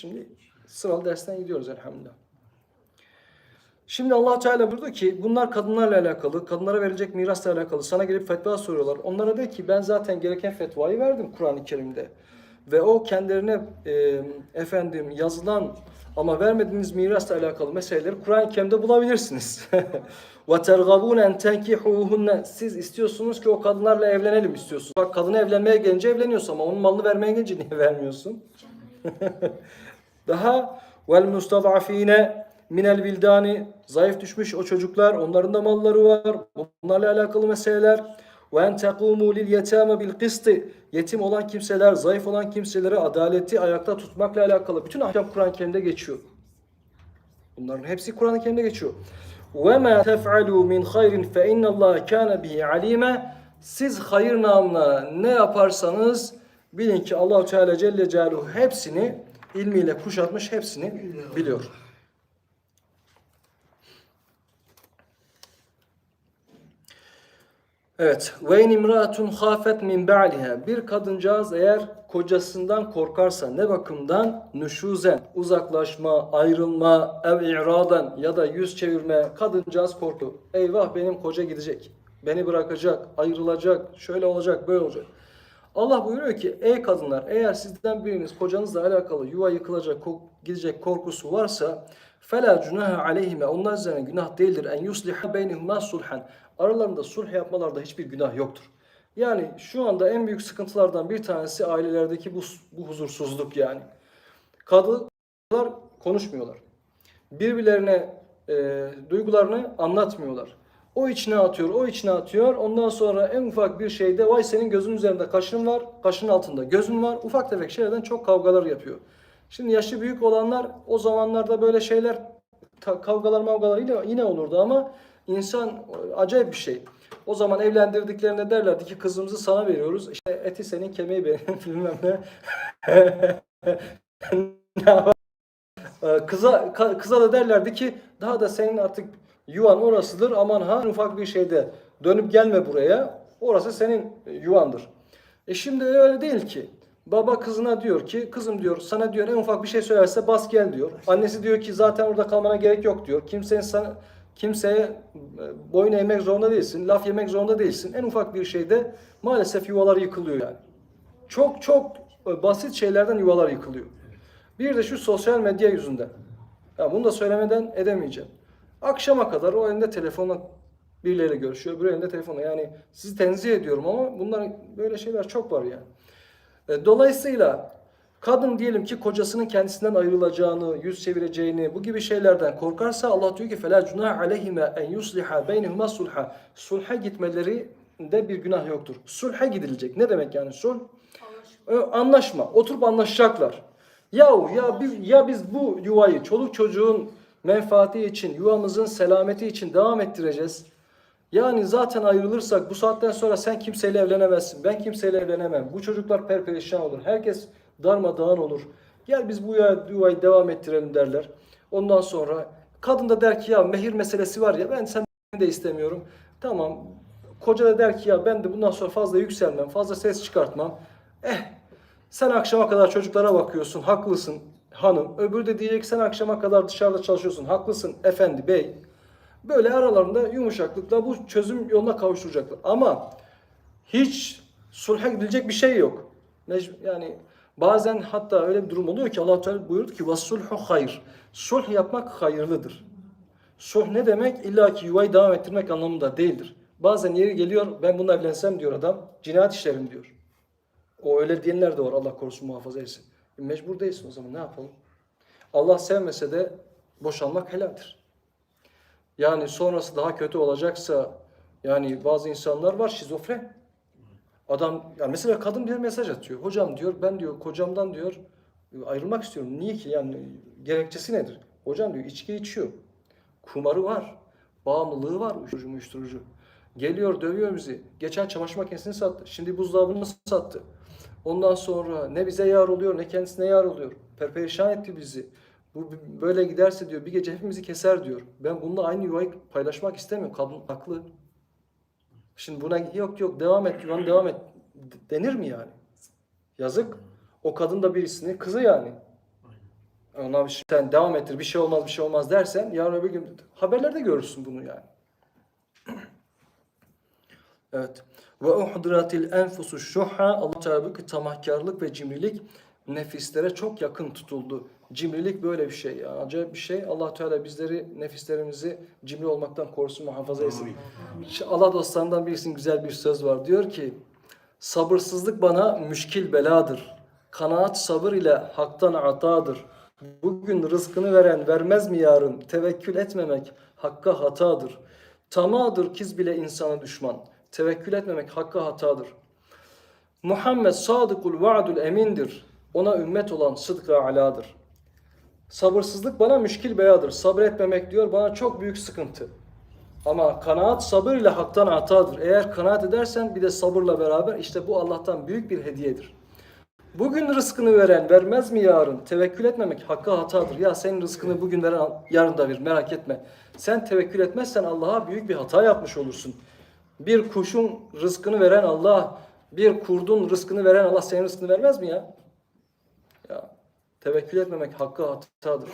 Şimdi sıralı dersten gidiyoruz elhamdülillah. Şimdi allah Teala buyurdu ki bunlar kadınlarla alakalı, kadınlara verilecek mirasla alakalı sana gelip fetva soruyorlar. Onlara de ki ben zaten gereken fetvayı verdim Kur'an-ı Kerim'de. Ve o kendilerine e, efendim yazılan ama vermediğiniz mirasla alakalı meseleleri Kur'an-ı Kerim'de bulabilirsiniz. Tergabun en tenkihuhunne siz istiyorsunuz ki o kadınlarla evlenelim istiyorsunuz. Bak kadına evlenmeye gelince evleniyorsun ama onun malını vermeye gelince niye vermiyorsun? Daha vel mustadafine minel vildani zayıf düşmüş o çocuklar onların da malları var. Bunlarla alakalı meseleler. Ve en tekumu lil yetame bil kısti yetim olan kimseler, zayıf olan kimseleri adaleti ayakta tutmakla alakalı bütün ahkam Kur'an-ı Kerim'de geçiyor. Bunların hepsi Kur'an-ı Kerim'de geçiyor. Ve ma tef'alu min hayrin fe innallaha kana bihi alime. Siz hayır namına ne yaparsanız bilin ki Allahu Teala Celle Celaluhu hepsini ilmiyle kuşatmış, hepsini biliyor. Evet. Ve in imraatun khafet min ba'liha. Bir kadıncağız eğer kocasından korkarsa ne bakımdan? Nüşuzen, uzaklaşma, ayrılma, ev i'radan ya da yüz çevirme. Kadıncağız korku. Eyvah benim koca gidecek. Beni bırakacak, ayrılacak, şöyle olacak, böyle olacak. Allah buyuruyor ki ey kadınlar eğer sizden biriniz kocanızla alakalı yuva yıkılacak gidecek korkusu varsa fela cunaha aleyhime onlar üzerine günah değildir en yusliha beynihuma sulhan aralarında sulh yapmalarda hiçbir günah yoktur. Yani şu anda en büyük sıkıntılardan bir tanesi ailelerdeki bu, bu huzursuzluk yani. Kadınlar konuşmuyorlar. Birbirlerine e, duygularını anlatmıyorlar. O içine atıyor, o içine atıyor. Ondan sonra en ufak bir şeyde vay senin gözün üzerinde kaşın var, kaşın altında gözün var. Ufak tefek şeylerden çok kavgalar yapıyor. Şimdi yaşı büyük olanlar o zamanlarda böyle şeyler kavgalar mavgalar yine, yine olurdu ama insan e, acayip bir şey. O zaman evlendirdiklerinde derlerdi ki kızımızı sana veriyoruz. İşte eti senin kemiği benim bilmem ne. Ee, Kıza, kıza da derlerdi ki daha da senin artık yuvan orasıdır. Aman ha ufak bir şeyde dönüp gelme buraya. Orası senin yuvandır. E şimdi öyle değil ki. Baba kızına diyor ki kızım diyor sana diyor en ufak bir şey söylerse bas gel diyor. Annesi diyor ki zaten orada kalmana gerek yok diyor. Kimsenin sana kimseye e, boyun eğmek zorunda değilsin. Laf yemek zorunda değilsin. En ufak bir şeyde maalesef yuvalar yıkılıyor yani. Çok çok e, basit şeylerden yuvalar yıkılıyor. Bir de şu sosyal medya yüzünden. Ya bunu da söylemeden edemeyeceğim. Akşama kadar o elinde telefonla birileriyle görüşüyor, öbürü elinde telefonla. Yani sizi tenzih ediyorum ama bunlar böyle şeyler çok var yani. E, Dolayısıyla kadın diyelim ki kocasının kendisinden ayrılacağını, yüz çevireceğini, bu gibi şeylerden korkarsa Allah diyor ki فَلَا جُنَاهَ عَلَيْهِمَا اَنْ يُصْلِحَا بَيْنِهُمَا sulha. Sulha gitmelerinde bir günah yoktur. Sulha gidilecek. Ne demek yani sulh? Ö, Anlaşma. Oturup anlaşacaklar. Yahu ya biz, ya biz bu yuvayı çoluk çocuğun menfaati için, yuvamızın selameti için devam ettireceğiz. Yani zaten ayrılırsak bu saatten sonra sen kimseyle evlenemezsin. Ben kimseyle evlenemem. Bu çocuklar perperişan olur. Herkes darmadağın olur. Gel biz bu yuva- yuvayı devam ettirelim derler. Ondan sonra kadın da der ki ya mehir meselesi var ya ben sen de istemiyorum. Tamam. Koca da der ki ya ben de bundan sonra fazla yükselmem, fazla ses çıkartmam. Eh sen akşama kadar çocuklara bakıyorsun, haklısın hanım. Öbürü de diyecek sen akşama kadar dışarıda çalışıyorsun, haklısın efendi bey. Böyle aralarında yumuşaklıkla bu çözüm yoluna kavuşturacaklar. Ama hiç sulha gidilecek bir şey yok. Yani bazen hatta öyle bir durum oluyor ki Allah Teala buyurdu ki vasulhu hayır. Sulh yapmak hayırlıdır. Sulh ne demek? İlla ki yuvayı devam ettirmek anlamında değildir. Bazen yeri geliyor ben bununla evlensem diyor adam cinayet işlerim diyor. O öyle diyenler de var Allah korusun muhafaza etsin. Mecbur değilsin o zaman ne yapalım? Allah sevmese de boşanmak helaldir. Yani sonrası daha kötü olacaksa yani bazı insanlar var şizofren. Adam yani mesela kadın bir mesaj atıyor. Hocam diyor ben diyor kocamdan diyor ayrılmak istiyorum. Niye ki yani gerekçesi nedir? Hocam diyor içki içiyor. Kumarı var. Bağımlılığı var uyuşturucu uyuşturucu. Geliyor dövüyor bizi. Geçen çamaşır makinesini sattı. Şimdi buzdolabını sattı. Ondan sonra ne bize yar oluyor ne kendisine yar oluyor. Perperişan etti bizi. Bu böyle giderse diyor bir gece hepimizi keser diyor. Ben bununla aynı yuvayı paylaşmak istemiyorum. Kadın haklı. Şimdi buna yok yok devam et yuvan devam et denir mi yani? Yazık. O kadın da birisini kızı yani. ona bir şey, sen devam ettir bir şey olmaz bir şey olmaz dersen yarın öbür gün haberlerde görürsün bunu yani. Evet. Ve uhdiratil enfusu şuha Allah Teala diyor ki tamahkarlık ve cimrilik nefislere çok yakın tutuldu. Cimrilik böyle bir şey ya. Acayip bir şey. Allah Teala bizleri nefislerimizi cimri olmaktan korusun, muhafaza etsin. Allah dostlarından birisinin güzel bir söz var. Diyor ki sabırsızlık bana müşkil beladır. Kanaat sabır ile haktan atadır. Bugün rızkını veren vermez mi yarın? Tevekkül etmemek hakka hatadır. Tamadır kiz bile insana düşman. Tevekkül etmemek hakka hatadır. Muhammed sadıkul vaadul emindir. Ona ümmet olan sıdkı aladır. Sabırsızlık bana müşkil beyadır. Sabretmemek diyor bana çok büyük sıkıntı. Ama kanaat sabır ile haktan atadır. Eğer kanaat edersen bir de sabırla beraber işte bu Allah'tan büyük bir hediyedir. Bugün rızkını veren vermez mi yarın? Tevekkül etmemek hakka hatadır. Ya senin rızkını bugün veren yarın da ver merak etme. Sen tevekkül etmezsen Allah'a büyük bir hata yapmış olursun. Bir kuşun rızkını veren Allah, bir kurdun rızkını veren Allah senin rızkını vermez mi ya? Ya tevekkül etmemek hakkı hatadır.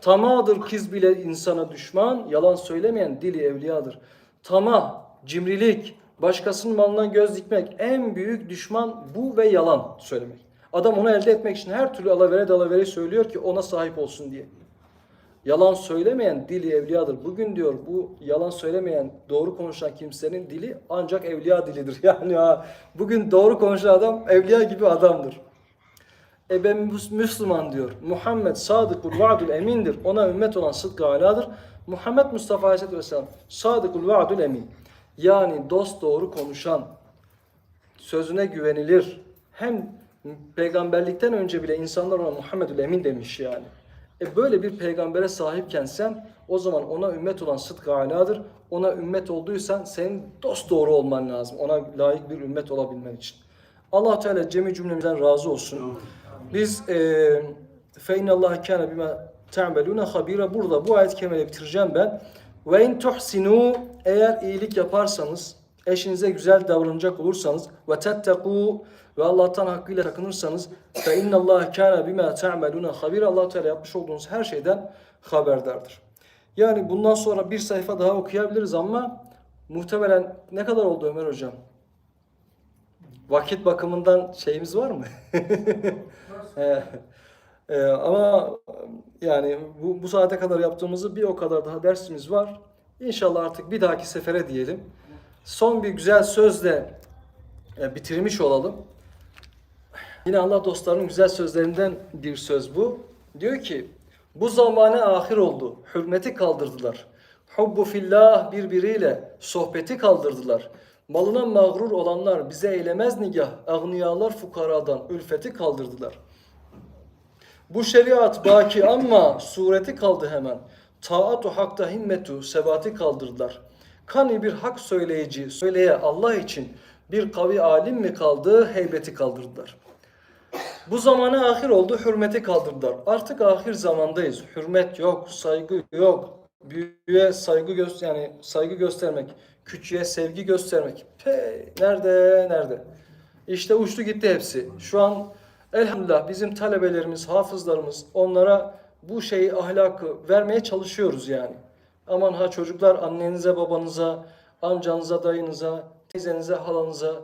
Tamadır kiz bile insana düşman, yalan söylemeyen dili evliyadır. Tamah, cimrilik, başkasının malından göz dikmek en büyük düşman bu ve yalan söylemek. Adam onu elde etmek için her türlü alavere dalavere söylüyor ki ona sahip olsun diye. Yalan söylemeyen dili evliyadır. Bugün diyor bu yalan söylemeyen, doğru konuşan kimsenin dili ancak evliya dilidir. Yani ha, bugün doğru konuşan adam evliya gibi adamdır. E ben Müs- Müslüman diyor. Muhammed sadıkul vaadul emindir. Ona ümmet olan sıdkı aladır. Muhammed Mustafa Aleyhisselatü Vesselam sadıkul vaadul emin. Yani dost doğru konuşan, sözüne güvenilir. Hem peygamberlikten önce bile insanlar ona Muhammedül Emin demiş yani. E böyle bir peygambere sahipken sen o zaman ona ümmet olan sıdkı aladır. Ona ümmet olduysan senin dost doğru olman lazım. Ona layık bir ümmet olabilmen için. Allah Teala cemi cümlemizden razı olsun. Biz e, fe innallaha kana bima ta'meluna habira burada bu ayet kemale bitireceğim ben. Ve in tuhsinu eğer iyilik yaparsanız, eşinize güzel davranacak olursanız ve tetteku ve Allah'tan hakkıyla sakınırsanız fe innallaha kana bima ta'meluna habira Allah Teala yapmış olduğunuz her şeyden haberdardır. Yani bundan sonra bir sayfa daha okuyabiliriz ama muhtemelen ne kadar oldu Ömer hocam? Vakit bakımından şeyimiz var mı? Ee, e, ama yani bu, bu saate kadar yaptığımızı bir o kadar daha dersimiz var. İnşallah artık bir dahaki sefere diyelim. Son bir güzel sözle e, bitirmiş olalım. Yine Allah dostlarının güzel sözlerinden bir söz bu. Diyor ki bu zamane ahir oldu. Hürmeti kaldırdılar. Hubbu fillah birbiriyle sohbeti kaldırdılar. Malına mağrur olanlar bize eylemez nigah. Agniyalar fukaradan ülfeti kaldırdılar. Bu şeriat baki ama sureti kaldı hemen. Taatu hakta himmetu sebati kaldırdılar. Kani bir hak söyleyici söyleye Allah için bir kavi alim mi kaldı heybeti kaldırdılar. Bu zamana ahir oldu hürmeti kaldırdılar. Artık ahir zamandayız. Hürmet yok, saygı yok. Büyüğe saygı göster yani saygı göstermek, küçüğe sevgi göstermek. Pe, nerede nerede? İşte uçtu gitti hepsi. Şu an elhamdülillah bizim talebelerimiz, hafızlarımız onlara bu şeyi ahlakı vermeye çalışıyoruz yani. Aman ha çocuklar annenize, babanıza, amcanıza, dayınıza, teyzenize, halanıza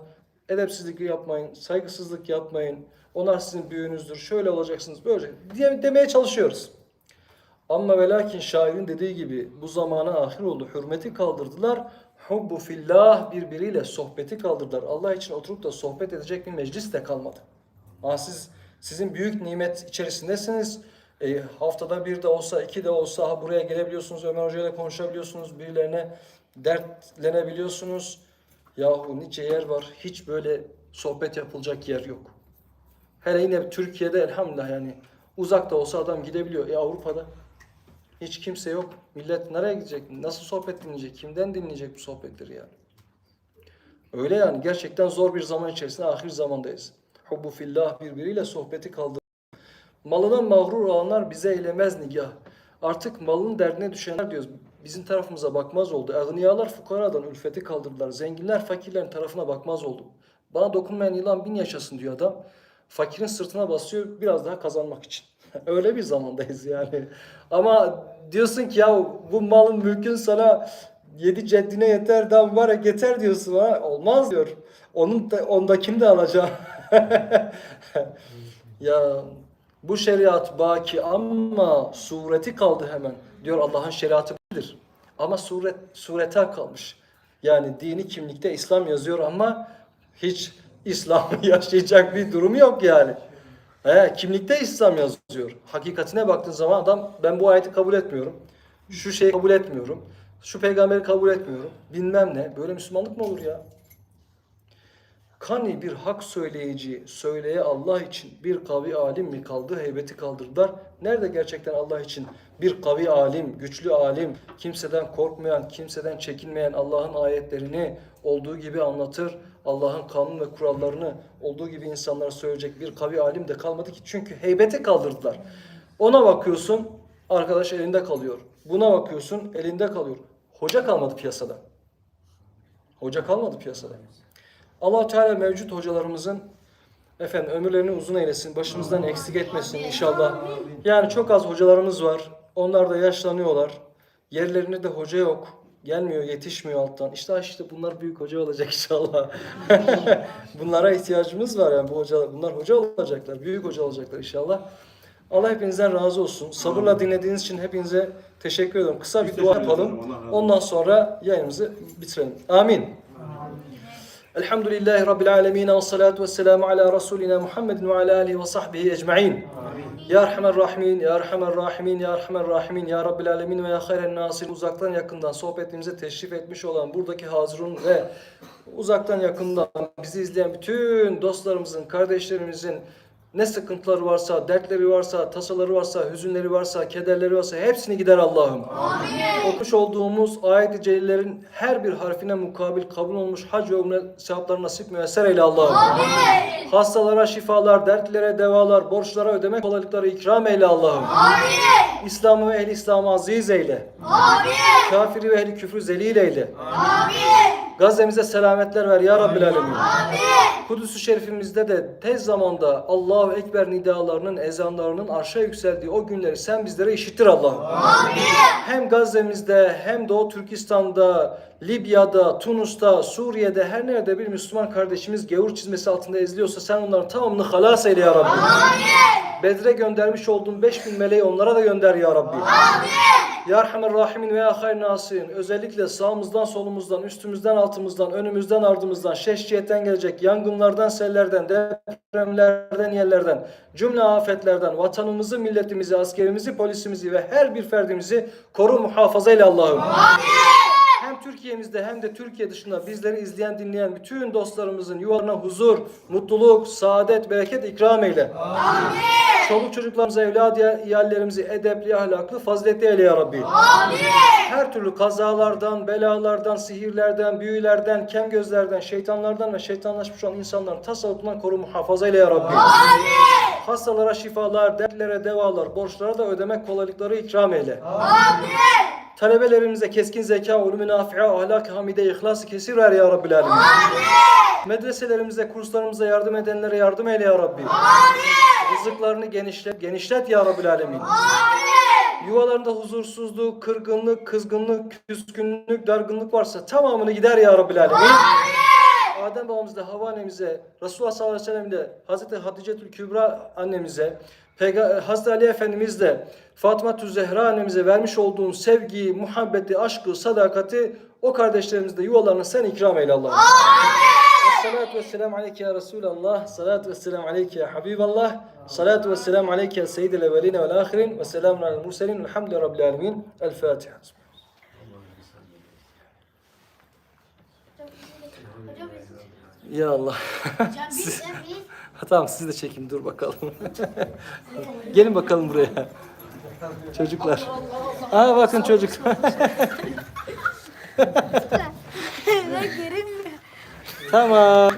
edepsizlik yapmayın, saygısızlık yapmayın. Onlar sizin büyüğünüzdür. Şöyle olacaksınız, böyle diye demeye çalışıyoruz. Ama ve lakin şairin dediği gibi bu zamana ahir oldu. Hürmeti kaldırdılar. Hubbu fillah birbiriyle sohbeti kaldırdılar. Allah için oturup da sohbet edecek bir meclis de kalmadı. Ama siz sizin büyük nimet içerisindesiniz. E, haftada bir de olsa, iki de olsa buraya gelebiliyorsunuz. Ömer Hoca ile konuşabiliyorsunuz. Birilerine dertlenebiliyorsunuz. Yahu nice yer var. Hiç böyle sohbet yapılacak yer yok. Hele yine Türkiye'de elhamdülillah yani uzakta olsa adam gidebiliyor. E Avrupa'da hiç kimse yok. Millet nereye gidecek? Nasıl sohbet dinleyecek? Kimden dinleyecek bu sohbetleri yani? Öyle yani gerçekten zor bir zaman içerisinde ahir zamandayız. Hubbu fillah birbiriyle sohbeti kaldı. Malına mağrur olanlar bize eylemez nigah. Artık malın derdine düşenler diyoruz. Bizim tarafımıza bakmaz oldu. Agniyalar fukaradan ülfeti kaldırdılar. Zenginler fakirlerin tarafına bakmaz oldu. Bana dokunmayan yılan bin yaşasın diyor adam. Fakirin sırtına basıyor biraz daha kazanmak için. Öyle bir zamandayız yani. Ama diyorsun ki ya bu malın mülkün sana yedi ceddine yeter daha mübarek yeter diyorsun ha. Olmaz diyor. Onun da, ondakini de alacağım. ya bu şeriat baki ama sureti kaldı hemen. Diyor Allah'ın şeriatı bilir. Ama suret surete kalmış. Yani dini kimlikte İslam yazıyor ama hiç İslam'ı yaşayacak bir durum yok yani. He, kimlikte İslam yazıyor. Hakikatine baktığın zaman adam ben bu ayeti kabul etmiyorum. Şu şeyi kabul etmiyorum. Şu peygamberi kabul etmiyorum. Bilmem ne. Böyle Müslümanlık mı olur ya? Kani bir hak söyleyici, söyleye Allah için bir kavi alim mi kaldı, heybeti kaldırdılar. Nerede gerçekten Allah için bir kavi alim, güçlü alim, kimseden korkmayan, kimseden çekinmeyen Allah'ın ayetlerini olduğu gibi anlatır, Allah'ın kanun ve kurallarını olduğu gibi insanlara söyleyecek bir kavi alim de kalmadı ki. Çünkü heybeti kaldırdılar. Ona bakıyorsun, arkadaş elinde kalıyor. Buna bakıyorsun, elinde kalıyor. Hoca kalmadı piyasada. Hoca kalmadı piyasada. Allah Teala mevcut hocalarımızın efendim ömürlerini uzun eylesin, başımızdan eksik etmesin inşallah. Yani çok az hocalarımız var. Onlar da yaşlanıyorlar. Yerlerinde de hoca yok. Gelmiyor, yetişmiyor alttan. İşte işte bunlar büyük hoca olacak inşallah. Bunlara ihtiyacımız var yani bu hoca bunlar hoca olacaklar, büyük hoca olacaklar inşallah. Allah hepinizden razı olsun. Sabırla dinlediğiniz için hepinize teşekkür ediyorum. Kısa bir dua yapalım. Ondan sonra yayınımızı bitirelim. Amin. Elhamdülillahi Rabbil alemin ve salatu ve selamu ala Resulina Muhammedin ve ala alihi ve sahbihi ecma'in. Ya Erhamer Rahimin, Ya Erhamer Rahimin, Ya Erhamer Rahimin, Ya Rabbil alemin ve Ya hayren nasir. Uzaktan yakından sohbetimize teşrif etmiş olan buradaki hazırın ve uzaktan yakından bizi izleyen bütün dostlarımızın, kardeşlerimizin ne sıkıntıları varsa, dertleri varsa, tasaları varsa, hüzünleri varsa, kederleri varsa hepsini gider Allah'ım. Okumuş olduğumuz ayet-i celillerin her bir harfine mukabil kabul olmuş hac ve umre sevapları nasip müyesser eyle Allah'ım. Hastalara şifalar, dertlere devalar, borçlara ödeme kolaylıkları ikram eyle Allah'ım. İslam'ı ve ehli İslam'ı aziz eyle. Kafiri ve ehli küfrü zelil eyle. Gazze'mize selametler ver ya Rabbil Alemin. Kudüs-ü Şerifimizde de tez zamanda Allahu Ekber nidalarının, ezanlarının arşa yükseldiği o günleri sen bizlere işittir Allah'ım. Hem Gazze'mizde hem Doğu Türkistan'da, Libya'da, Tunus'ta, Suriye'de her nerede bir Müslüman kardeşimiz gavur çizmesi altında eziliyorsa sen onların tamamını halas eyle ya Rabbi. Bedre göndermiş olduğun 5000 meleği onlara da gönder ya Rabbi. Ya Erhamer Rahimin ve Hayr Nasirin özellikle sağımızdan, solumuzdan, üstümüzden, altımızdan, önümüzden, ardımızdan, şeşciyetten gelecek yangınlardan, sellerden, depremlerden, yerlerden, cümle afetlerden, vatanımızı, milletimizi, askerimizi, polisimizi ve her bir ferdimizi koru muhafaza eyle Allah'ım. Hem Türkiye'mizde hem de Türkiye dışında bizleri izleyen, dinleyen bütün dostlarımızın yuvalarına huzur, mutluluk, saadet, bereket ikram eyle. Çoluk çocuklarımıza, evlad iyallerimizi edepli, ahlaklı, faziletli eyle ya Rabbi. Her türlü kazalardan, belalardan, sihirlerden, büyülerden, kem gözlerden, şeytanlardan ve şeytanlaşmış olan insanların tasarrufundan koru muhafaza eyle ya Rabbi. Hastalara şifalar, dertlere devalar, borçlara da ödemek kolaylıkları ikram eyle. Talebelerimize keskin zeka, ulûm-i nafi'a, ahlak-ı hamide, ihlas-ı kesir ver ya Rabbil Alemin. Medreselerimize, kurslarımıza yardım edenlere yardım eyle ya Rabbi. Rızıklarını genişlet, genişlet ya Rabbil Alemin. Yuvalarında huzursuzluk, kırgınlık, kızgınlık, küskünlük, dargınlık varsa tamamını gider ya Rabbil Alemin. Adem babamızda, Havva annemize, Resulullah sallallahu aleyhi ve sellem de, Hazreti Hatice'tül Kübra annemize, Peyga- Hazreti Ali Efendimiz Fatıma Zehra annemize vermiş olduğun sevgiyi, muhabbeti, aşkı, sadakati o kardeşlerimizde yuvalarını sen ikram eyle Allah'ım. Salatu ve selamu aleyke ya Resulallah. Salatu ve selamu aleyke ya Habiballah. Salatu ve selamu aleyke ya Seyyidil evveline vel ahirin. Ve selamun alel murselin. Elhamdülillahi Rabbil alemin. El Fatiha. Ya Allah. biz tamam siz de çekin dur bakalım. Gelin bakalım buraya. Çocuklar. Aa bakın çocuklar. ben gerilmiyor. tamam.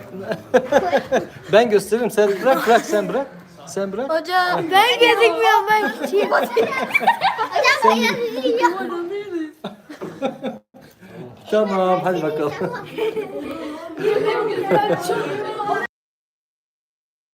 ben gösteririm. Sen bırak bırak sen bırak. Sen bırak. Hocam ben gözükmüyorum ben kim? Hocam Tamam hadi bakalım. ben